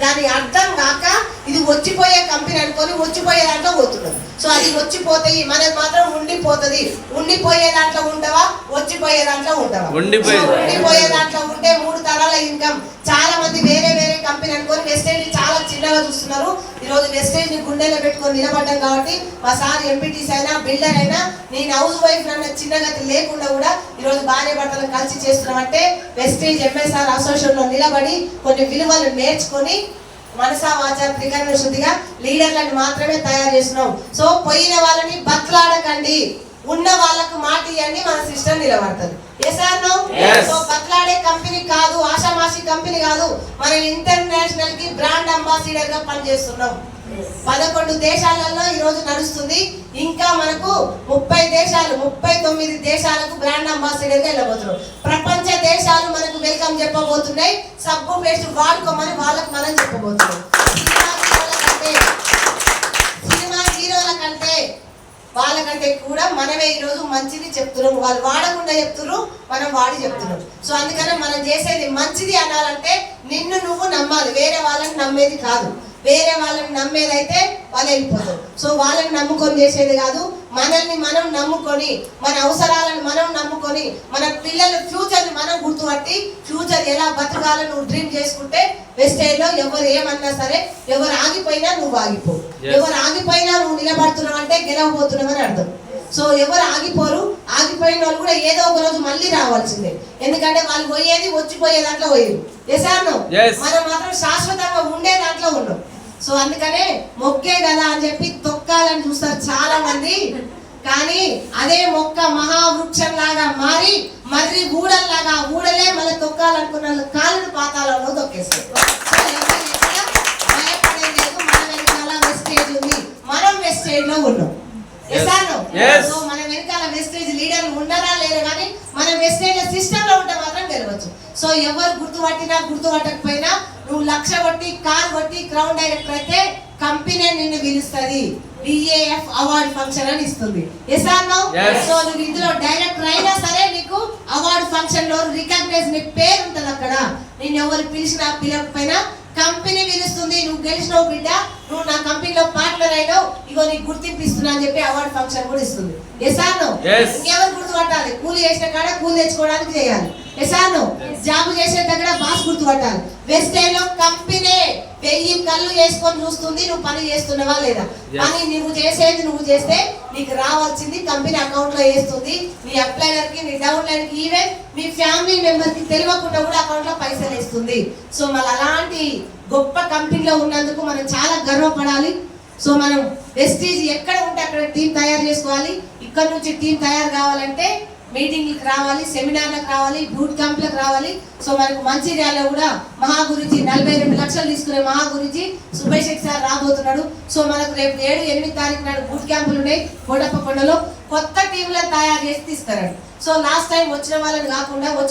దాని అర్థం కాక ఇది వచ్చిపోయే కంపెనీ అనుకొని వచ్చిపోయే దాంట్లో పోతున్నారు సో అది వచ్చిపోతాయి మనది మాత్రం ఉండిపోతుంది. ఉండిపోయే దాంట్లో ఉంటావా వచ్చిపోయే దాంట్లో ఉంటావా ఉండిపోయే- దాంట్లో ఉంటే మూడు తరాల ఇన్కమ్ చాలా మంది వేరే వేరే కంపెనీ అనుకొని వెస్టేజ్ చాలా చిన్నగా చూస్తున్నారు. ఈ రోజు వెస్టేజ్ని గుండెలో పెట్టుకొని నిలబడ్డాం కాబట్టి మా సార్ ఎంపీటీస్ అయినా బిల్డర్ అయినా నేను హౌస్ వైఫ్ నన్న చిన్నగతి లేకుండా కూడా ఈ భర్తలను కలిసి చేస్తున్నాం అంటే వెస్టేజ్ ఎంఎస్ఆర్ అసోసియేషన్లో నిలబడి కొన్ని విలువలు నేర్చుకొని మనసా వాచ త్రికరణ శుద్ధిగా లీడర్లను మాత్రమే తయారు చేస్తున్నాం. సో పోయిన వాళ్ళని బతలాడకండి. ఉన్న వాళ్ళకు మాట ఇవ్వండి మన సిస్టమ్ నిలబడతారు. సో బతలాడే కంపెనీ కాదు ఆషామాషి కంపెనీ కాదు మనం ఇంటర్నేషనల్కి బ్రాండ్ అంబాసిడర్గా పనిచేస్తున్నాం. పదకొండు దేశాలలో ఈ రోజు నడుస్తుంది. ఇంకా దేశాలు ముప్పై తొమ్మిది దేశాలకు బ్రాండ్ అంబాసిడర్గా వెళ్ళబోతున్నారు. ప్రపంచ దేశాలు మనకు వెల్కమ్ చెప్పబోతున్నాయి. సబ్బు పేస్ట్ వాడుకోమని వాళ్ళకు మనం చెప్పబోతున్నాం. సినిమా హీరోల కంటే సినిమా హీరోల కంటే వాళ్ళకంటే కూడా మనమే ఈరోజు మంచిది చెప్తున్నాం. వాళ్ళు వాడకుండా చెప్తున్నారు మనం వాడి చెప్తున్నాం. సో అందుకనే మనం చేసేది మంచిది అనాలంటే నిన్ను నువ్వు నమ్మాలి. వేరే వాళ్ళని నమ్మేది కాదు. వేరే వాళ్ళని నమ్మేది అయితే వాళ్ళు వెళ్ళిపోతారు. సో వాళ్ళని నమ్ముకొని చేసేది కాదు మనల్ని మనం నమ్ముకొని మన అవసరాలను మనం నమ్ముకొని మన పిల్లల ఫ్యూచర్ని మనం గుర్తుపట్టి ఫ్యూచర్ ఎలా బతకాలని నువ్వు డ్రీమ్ చేసుకుంటే వెస్టేజ్లో ఎవరు ఏమన్నా సరే ఎవరు ఆగిపోయినా నువ్వు ఆగిపో. ఎవరు ఆగిపోయినా నువ్వు నిలబడుతున్నావు అంటే గెలవబోతున్నావు అని అర్థం. సో ఎవరు ఆగిపోరు ఆగిపోయిన వాళ్ళు కూడా ఏదో ఒక రోజు మళ్ళీ రావాల్సిందే. ఎందుకంటే వాళ్ళు పోయేది వచ్చిపోయే దాంట్లో పోయేది. Yes. మనం మాత్రం శాశ్వతంగా ఉండే దాంట్లో ఉన్నాం. సో అందుకనే మొక్కే కదా అని చెప్పి తొక్కాలని చూస్తారు చాలా మంది కానీ అదే మొక్క మహావృక్షం లాగా మారి మర్రి ఊడల్లాగా ఊడలే మళ్ళీ తొక్కాలనుకున్న వాళ్ళు పాతాలలో తొక్కేస్తారు. మన వెస్టేజ్ ఉంది. మనం వెస్టేజ్లో ఉన్నాం. సో మన వెనకాల వెస్టేజ్ లీడర్ ఉన్నారా లేరు? కానీ మన వెస్టేజ్ సిస్టమ్లో ఉంటే మాత్రం గెలవచ్చు సో ఎవరు గుర్తుపట్టినా గుర్తుపట్టకపోయినా నువ్వు లక్ష కొట్టి కార్ కొట్టి క్రౌన్ డైరెక్టర్ అయితే కంపెనీ నిన్ను పిలుస్తుంది. బిఏఎఫ్ అవార్డ్ ఫంక్షన్ అని ఇస్తుంది. ఎస్. సో నువ్వు ఇందులో డైరెక్టర్ అయినా సరే నీకు అవార్డ్ ఫంక్షన్లో రికగ్నైజ్ నీ పేరు ఉంటుంది అక్కడ. నేను ఎవరు పిలిచినా పిలవకపోయినా కంపెనీ పిలుస్తుంది. నువ్వు గెలిచినావు బిడ్డ నువ్వు నా కంపెనీలో పార్ట్నర్ అయినావు ఇగో నీకు గుర్తింపు ఇస్తున్నా అని చెప్పి అవార్డ్ ఫంక్షన్ కూడా ఇస్తుంది. S R no. ఇంకెవరు గుర్తుపట్టాలి? కూలి చేసిన కాడ కూలి తెచ్చుకోవడానికి చేయాలి. ఎస్ ఆర్ నో జాబ్ చేసే దగ్గర బాస్ గుర్తుపట్టాలి వెస్ట్లో కంపెనీ వెయ్యి కళ్ళు వేసుకొని చూస్తుంది నువ్వు పని చేస్తున్నావా లేదా. పని నువ్వు చేసేది నువ్వు చేస్తే నీకు రావాల్సింది కంపెనీ అకౌంట్లో వేస్తుంది. నీ అప్లైనర్కి నీ డౌన్ లైన్కి ఈవెన్ మీ ఫ్యామిలీ మెంబర్కి తెలియకుండా కూడా అకౌంట్లో పైసలు వేస్తుంది. సో మళ్ళీ అలాంటి గొప్ప కంపెనీలో ఉన్నందుకు మనం చాలా గర్వపడాలి. సో మనం వెస్టీజ్ ఎక్కడ ఉంటే అక్కడ టీం తయారు చేసుకోవాలి. ఇక్కడ నుంచి టీం తయారు కావాలంటే మీటింగ్లకు రావాలి సెమినార్లకు రావాలి బూట్ క్యాంప్లకు రావాలి. సో మనకు మంచిర్యాలలో కూడా మహా గురించి నలభై రెండు లక్షలు తీసుకునే మహా గురించి సుభేష్ సార్ రాబోతున్నాడు. సో మనకు రేపు ఏడు ఎనిమిది తారీఖు నాడు బూట్ క్యాంపులు ఉన్నాయి. కోటప్ప కొండలో కొత్త టీంలను తయారు చేసి తీస్తారండి సో లాస్ట్ టైం వచ్చిన వాళ్ళని కాకుండా వచ్చిన